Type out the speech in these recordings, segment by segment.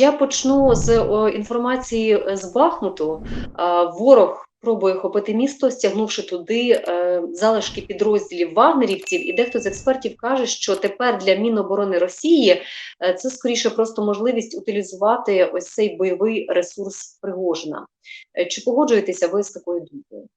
Я почну з о, інформації е, з Бахмуту. А, Ворог пробує хопити місто, стягнувши туди е, залишки підрозділів вагнерівців. І дехто з експертів каже, що тепер для Міноборони Росії е, це скоріше просто можливість утилізувати ось цей бойовий ресурс Пригожина. Е, Чи погоджуєтеся ви з такою думкою?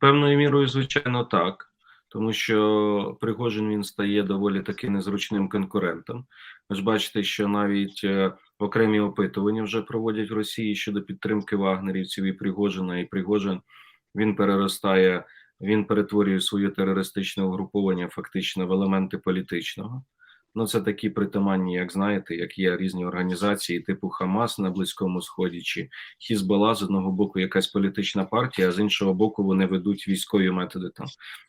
Певною мірою, звичайно, так. Тому що Пригожин він стає доволі таки незручним конкурентом. Ви ж бачите, що навіть е, окремі опитування вже проводять в Росії щодо підтримки вагнерівців і Пригожина, і Пригожин він переростає, він перетворює своє терористичне угруповання фактично в елементи політичного. Ну, це такі притаманні, як знаєте, як є різні організації, типу Хамас на Близькому Сході чи Хізбалла, з одного боку, якась політична партія, а з іншого боку, вони ведуть військові методи там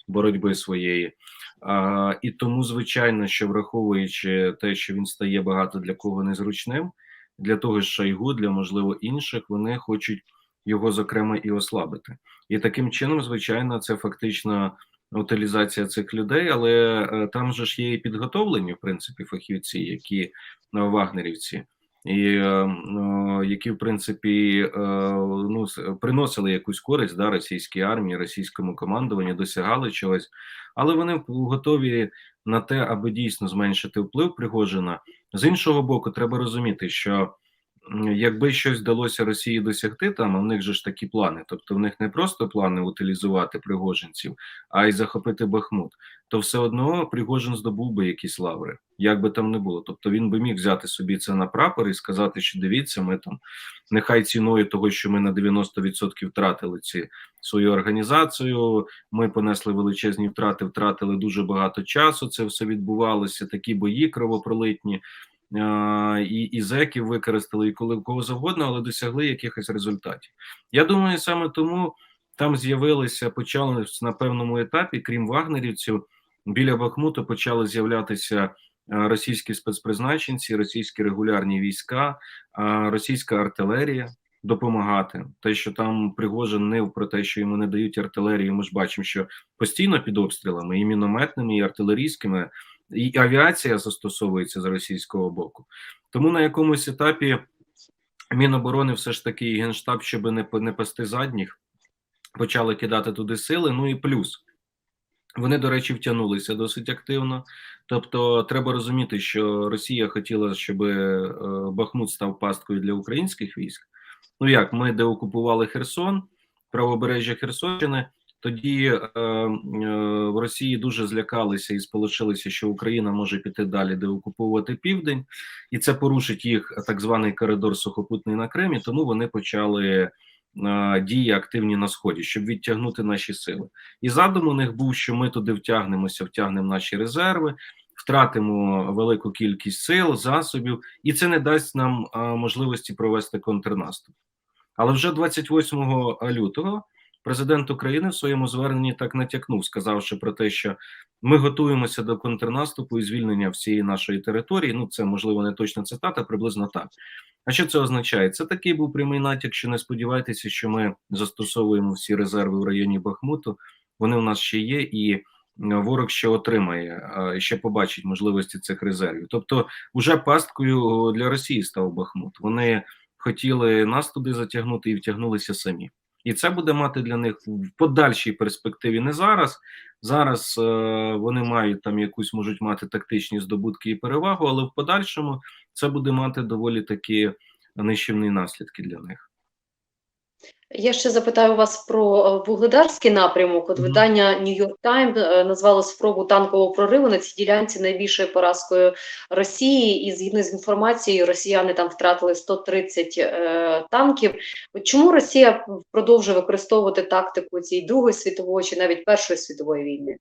боротьби своєї. А, І тому, звичайно, що враховуючи те, що він стає багато для кого незручним, для того ж Шойгу, для можливо інших, вони хочуть його зокрема і ослабити. І таким чином, звичайно, це фактично утилізація цих людей, але е, там же ж є і підготовлені, в принципі, фахівці, які е, вагнерівці, і е, які, в принципі, ну приносили якусь користь да, російській армії, російському командуванню, досягали чогось, але вони готові на те, аби дійсно зменшити вплив Пригожина. З іншого боку, треба розуміти, що якби щось вдалося Росії досягти, там в них же ж такі плани. Тобто, в них не просто плани утилізувати пригожинців, а й захопити Бахмут, то все одно Пригожин здобув би якісь лаври, як би там не було. Тобто він би міг взяти собі це на прапор і сказати, що дивіться, ми там нехай ціною того, що ми на 90% втратили ці свою організацію. Ми понесли величезні втрати, втратили дуже багато часу. Це все відбувалося. Такі бої кровопролитні. І, і зеків використали і коли кого завгодно, але досягли якихось результатів. Я думаю, саме тому там з'явилися, почали на певному етапі, крім вагнерівців, біля Бахмуту почали з'являтися е, російські спецпризначенці, російські регулярні війська, е, російська артилерія допомагати. Те, що там Пригожин нив про те, що йому не дають артилерію, ми ж бачимо, що постійно під обстрілами і мінометними, і артилерійськими, і авіація застосовується з російського боку. Тому на якомусь етапі Міноборони все ж таки і генштаб, щоб не, не пасти задніх, почали кидати туди сили. Ну і плюс. Вони, до речі, втягнулися досить активно. Тобто, треба розуміти, що Росія хотіла, щоб е, Бахмут став пасткою для українських військ. Ну як ми деокупували Херсон, правобережжя Херсонщини. Тоді е, е, в Росії дуже злякалися і сполучилися, що Україна може піти далі, деокуповувати південь, і це порушить їх так званий коридор сухопутний на Кримі. Тому вони почали е, дії активні на сході, щоб відтягнути наші сили. І задум у них був, що ми туди втягнемося, втягнемо наші резерви, втратимо велику кількість сил, засобів, і це не дасть нам а, можливості провести контрнаступ. Але вже 28 лютого президент України в своєму зверненні так натякнув, сказавши про те, що ми готуємося до контрнаступу і звільнення всієї нашої території. Ну, це можливо не точна цитата, приблизно так. А що це означає? Це такий був прямий натяк, що не сподівайтеся, що ми застосовуємо всі резерви в районі Бахмуту. Вони у нас ще є, і е, ворог ще отримає, е, ще побачить можливості цих резервів. Тобто, вже пасткою для Росії став Бахмут. Вони хотіли нас туди затягнути і втягнулися самі. І це буде мати для них в подальшій перспективі не зараз. Зараз е, вони мають там якусь можуть мати тактичні здобутки і перевагу, але в подальшому це буде мати доволі такі нищівні наслідки для них. Я ще запитаю вас про е, вугледарський напрямок. От видання New York Times е, назвало спробу танкового прориву на цій ділянці найбільшою поразкою Росії. І згідно з інформацією, росіяни там втратили 130 е, танків. Чому Росія продовжує використовувати тактику цієї Другої світової чи навіть Першої світової війни?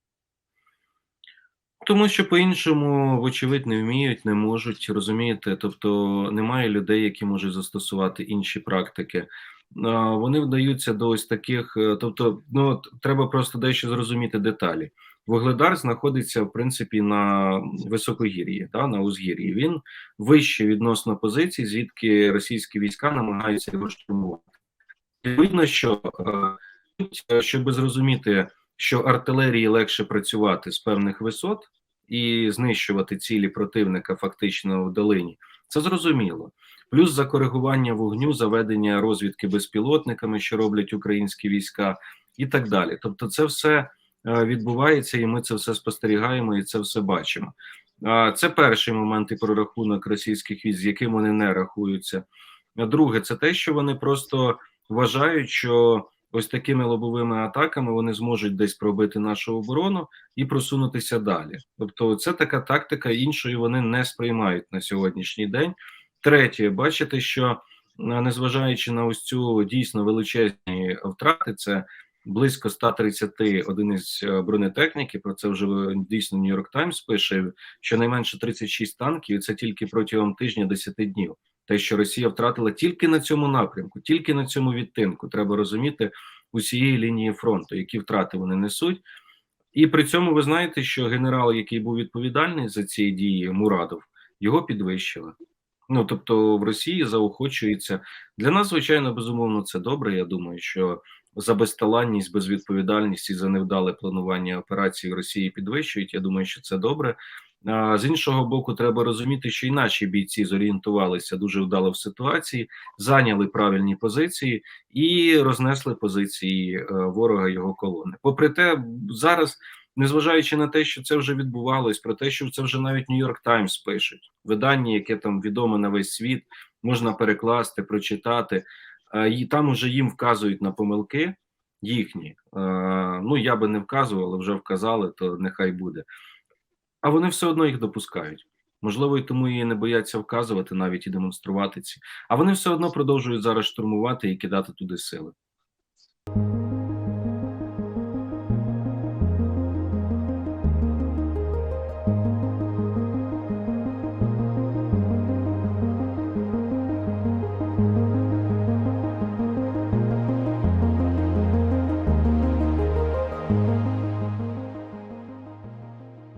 Тому що по-іншому, вочевидь, не вміють, не можуть розумієте. Тобто немає людей, які можуть застосувати інші практики. Вони вдаються до ось таких. е, Тобто, ну треба просто дещо зрозуміти деталі. Вугледар знаходиться в принципі на високогір'ї, да, на узгір'ї. Він вище відносно позицій, звідки російські війська намагаються його штурмувати. Видно, що е, щоб зрозуміти, що артилерії легше працювати з певних висот і знищувати цілі противника фактично в долині. Це зрозуміло. Плюс за коригування вогню, заведення розвідки безпілотниками, що роблять українські війська, і так далі. Тобто, це все е, відбувається, і ми це все спостерігаємо, і це все бачимо. Це перший момент і прорахунок російських військ, з яким вони не рахуються. Друге, це те, що вони просто вважають, що ось такими лобовими атаками вони зможуть десь пробити нашу оборону і просунутися далі. Тобто, це така тактика, іншої вони не сприймають на сьогоднішній день. Третє, бачите, що е, незважаючи на ось цю дійсно величезні втрати, це близько 130 одиниць е, бронетехніки. Про це вже е, дійсно Нью-Йорк Таймс пише. Щонайменше 36 танків, і це тільки протягом тижня 10 днів. Те, що Росія втратила тільки на цьому напрямку, тільки на цьому відтинку, треба розуміти усієї лінії фронту, які втрати вони несуть. І при цьому ви знаєте, що генерал, який був відповідальний за ці дії, Мурадов, його підвищили. Ну тобто в Росії заохочується для нас, звичайно, безумовно, це добре. Я думаю, що за безталанність, безвідповідальність і за невдале планування операції в Росії підвищують. Я думаю, що це добре. З іншого боку, треба розуміти, що і наші бійці зорієнтувалися дуже вдало в ситуації, зайняли правильні позиції і рознесли позиції е, ворога його колони. Попри те, зараз. Незважаючи на те, що це вже відбувалось, про те, що це вже навіть Нью-Йорк Таймс пишуть видання, яке там відоме на весь світ, можна перекласти, прочитати, е, і там уже їм вказують на помилки їхні. Е, Ну я би не вказував, але вже вказали, то нехай буде. А вони все одно їх допускають. Можливо, і тому її не бояться вказувати навіть і демонструвати ці. А вони все одно продовжують зараз штурмувати і кидати туди сили.